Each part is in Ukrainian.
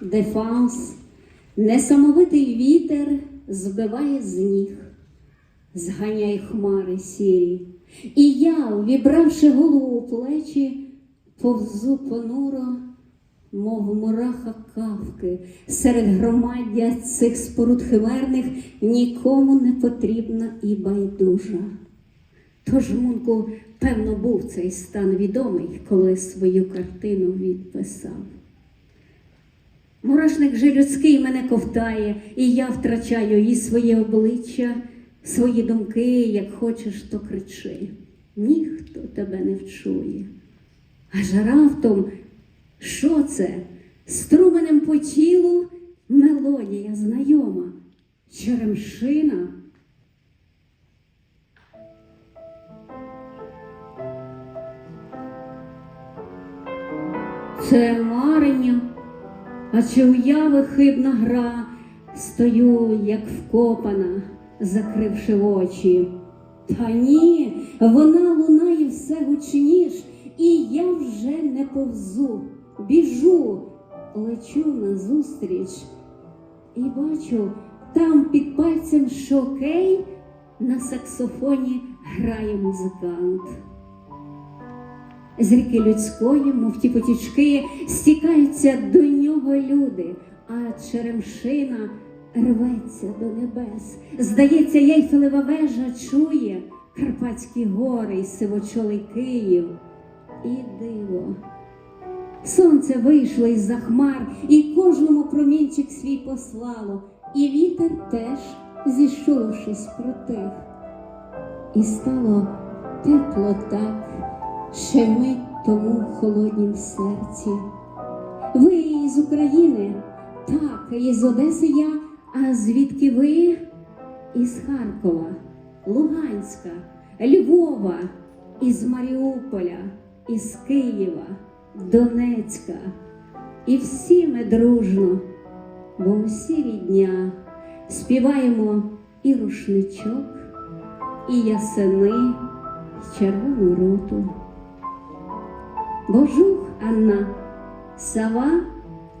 Дефанс, несамовитий вітер збиває з ніг, зганяє хмари сірі. І я, увібравши голову у плечі, повзу понуро, мов мураха кавки, серед громаддя цих споруд химерних нікому не потрібна і байдужа. Тож Мунку, певно, був цей стан відомий, коли свою картину відписав. Мурашник же людський мене ковтає, і я втрачаю і своє обличчя, свої думки, як хочеш, то кричи. Ніхто тебе не вчує. Аж раптом, що це? Струменем по тілу мелодія знайома, черемшина. Це марення. А чи уяви хибна гра, стою, як вкопана, закривши очі. Та ні, вона лунає все гучніш, і я вже не повзу, біжу, лечу назустріч. І бачу, там під пальцем шокей на саксофоні грає музикант. З ріки людської, мов ті потічки, стікаються до нього люди, а черемшина рветься до небес. Здається, Єйфелева вежа чує Карпатські гори й сивочолий Київ. І диво. Сонце вийшло із-за хмар, і кожному промінчик свій послало, і вітер теж, зіщулившись, протих. І стало тепло так ще мить тому в холоднім серці. Ви із України? Так, із Одеси я, а звідки ви? Із Харкова, Луганська, Львова, із Маріуполя, із Києва, Донецька. І всі ми дружно, бо усі рідня співаємо і рушничок, і ясени, і червону руту. Божух Анна, Сава,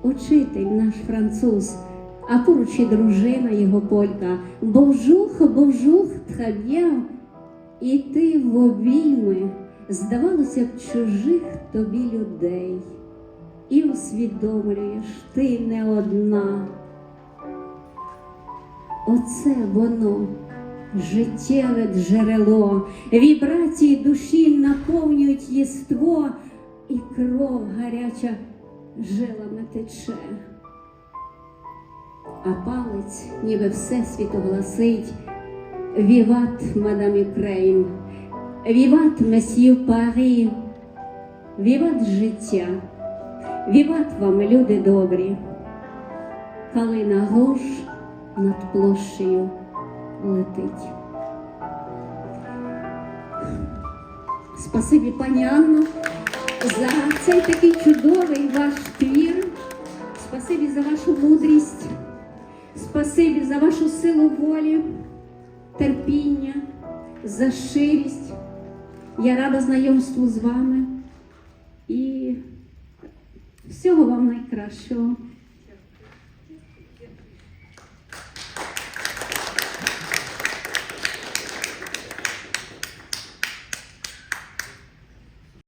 учитель наш француз, а поруч і дружина його полька. Божух, божух, траб'ям, і ти в обійми, здавалося б, чужих тобі людей. І усвідомлюєш, ти не одна. Оце воно життєве джерело, вібрації душі наповнюють єство, і кров гаряча жилами тече. А палець, ніби всесвіт оголосить, Віват, мадам Юкрейн, віват месьє Парі, віват життя, віват вам, люди добрі, калина гож над площею летить. Спасибі, пані Анно, за цей такий чудовий ваш твір. Спасибі за вашу мудрість, спасибі за вашу силу волі, терпіння, за щирість. Я рада знайомству з вами і всього вам найкращого.